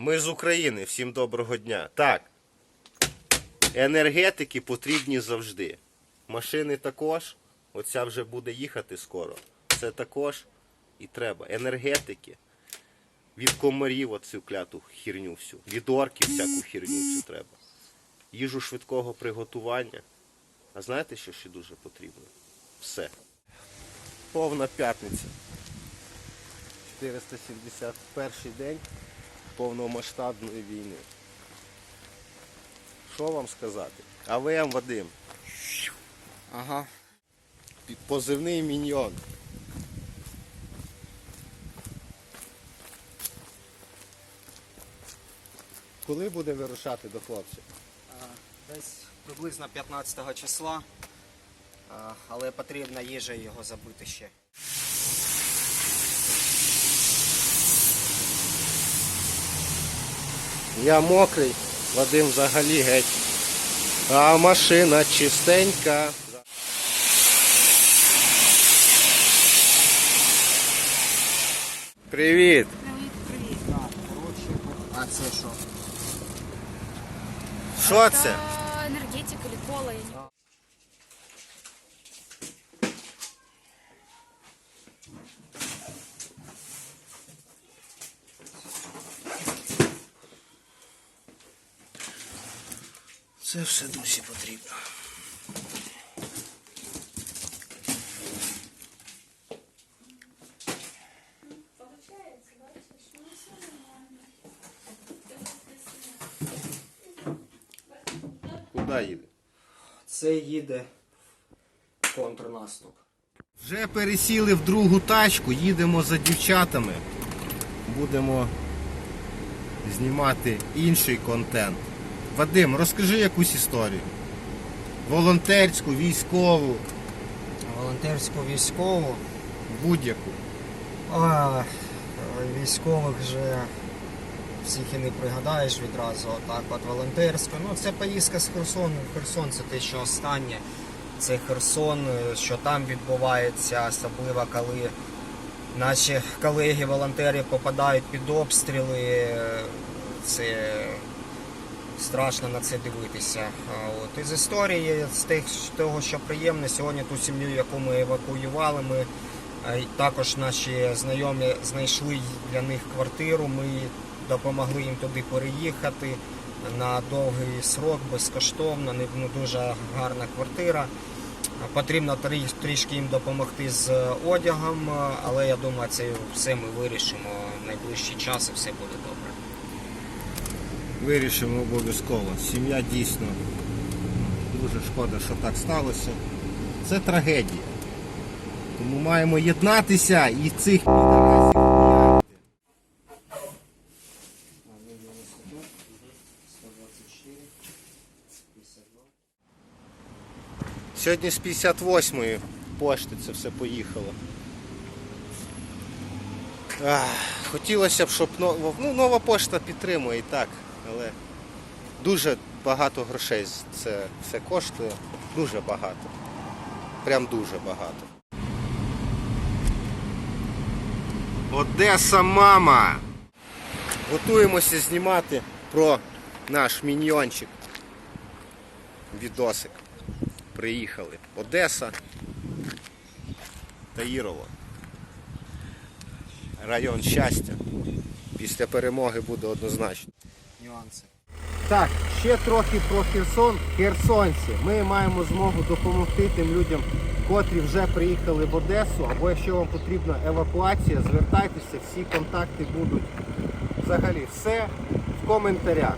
Ми з України, всім доброго дня. Так. Енергетики потрібні завжди. Машини також. Оця вже буде їхати скоро. Це також і треба. Енергетики. Від комарів оцю кляту хірню всю. Від орків всяку хірню цю треба. Їжу швидкого приготування. А знаєте, що ще дуже потрібно? Все. Повна п'ятниця. 471 день повномасштабної війни. Що вам сказати? АВМ Вадим. Ага. Позивний міньйон. Коли буде вирушати до хлопців? Десь приблизно 15 числа. Але потрібна їжа його забити ще. Я мокрий, Вадим взагалі геть. А машина чистенька. Привіт! Привіт, привіт. А це що? Що це? Енергетика или кола, я не Це все досі потрібно. Куди їде? Це їде контрнаступ. Вже пересіли в другу тачку, їдемо за дівчатами. Будемо знімати інший контент. Вадим, розкажи якусь історію. Волонтерську, військову, Волонтерську військову. будь-яку. А, військових вже всіх і не пригадаєш відразу. Так, от волонтерську. Ну, це поїздка з Херсону. Херсон це те, що останнє. Це Херсон, е, що там відбувається, особливо коли наші колеги-волонтери попадають під обстріли. е, Це страшно на це дивитися. От із історії, з тих, з того, що приємне, сьогодні ту сім'ю, яку ми евакуювали, ми також наші знайомі знайшли для них квартиру. Ми допомогли їм туди переїхати на довгий срок, безкоштовно, ну, дуже гарна квартира. Потрібно трішки їм допомогти з одягом, але я думаю, це все ми вирішимо в найближчий час і все буде добре. Вирішимо обов'язково. Сім'я дійсно дуже шкода, що так сталося. Це трагедія. Тому маємо єднатися і цих хуярити. Сьогодні з 58-ї пошти це все поїхало. Хотілося б, щоб нова, ну, нова пошта підтримує і так, але дуже багато грошей це все коштує. Дуже багато. Прям дуже багато. Одеса мама! Готуємося знімати про наш міньйончик. Відосик. Приїхали. Одеса. Таїрово. Район щастя. Після перемоги буде однозначно. Нюанси. Так, ще трохи про Херсон. Херсонці. Ми маємо змогу допомогти тим людям, котрі вже приїхали в Одесу, або якщо вам потрібна евакуація, звертайтеся, всі контакти будуть. Взагалі все в коментарях.